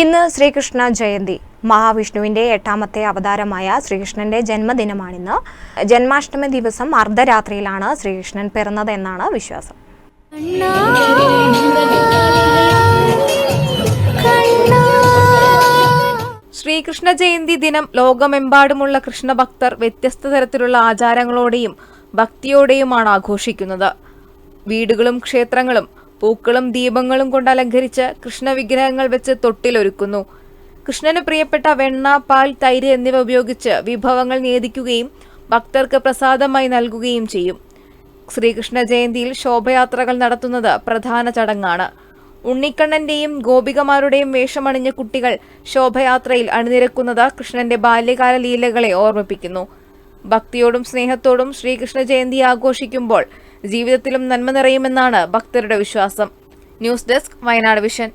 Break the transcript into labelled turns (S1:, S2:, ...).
S1: ഇന്ന് ശ്രീകൃഷ്ണ ജയന്തി. മഹാവിഷ്ണുവിന്റെ എട്ടാമത്തെ അവതാരമായ ശ്രീകൃഷ്ണന്റെ ജന്മദിനമാണിന്ന്. ജന്മാഷ്ടമി ദിവസം അർദ്ധരാത്രിയിലാണ് ശ്രീകൃഷ്ണൻ പിറന്നത് എന്നാണ് വിശ്വാസം.
S2: ശ്രീകൃഷ്ണ ജയന്തി ദിനം ലോകമെമ്പാടുമുള്ള കൃഷ്ണഭക്തർ വ്യത്യസ്ത തരത്തിലുള്ള ആചാരങ്ങളോടെയും ഭക്തിയോടെയുമാണ് ആഘോഷിക്കുന്നത്. വീടുകളും ക്ഷേത്രങ്ങളും പൂക്കളും ദീപങ്ങളും കൊണ്ട് അലങ്കരിച്ച് കൃഷ്ണ വിഗ്രഹങ്ങൾ വെച്ച് തൊട്ടിലൊരുക്കുന്നു. കൃഷ്ണന് പ്രിയപ്പെട്ട വെണ്ണ പാൽ തൈര് എന്നിവ ഉപയോഗിച്ച് വിഭവങ്ങൾ നേദിക്കുകയും ഭക്തർക്ക് പ്രസാദമായി നൽകുകയും ചെയ്യും. ശ്രീകൃഷ്ണ ജയന്തിയിൽ ശോഭയാത്രകൾ നടത്തുന്നത് പ്രധാന ചടങ്ങാണ്. ഉണ്ണിക്കണ്ണന്റെയും ഗോപികമാരുടെയും വേഷമണിഞ്ഞ കുട്ടികൾ ശോഭയാത്രയിൽ അണിനിരക്കുന്നത് കൃഷ്ണന്റെ ബാല്യകാല ലീലകളെ ഓർമ്മിപ്പിക്കുന്നു. ഭക്തിയോടും സ്നേഹത്തോടും ശ്രീകൃഷ്ണ ജയന്തി ആഘോഷിക്കുമ്പോൾ ജീവിതത്തിലും നന്മ നിറയുമെന്നാണ് ഭക്തരുടെ വിശ്വാസം. News desk Wayanad Vision.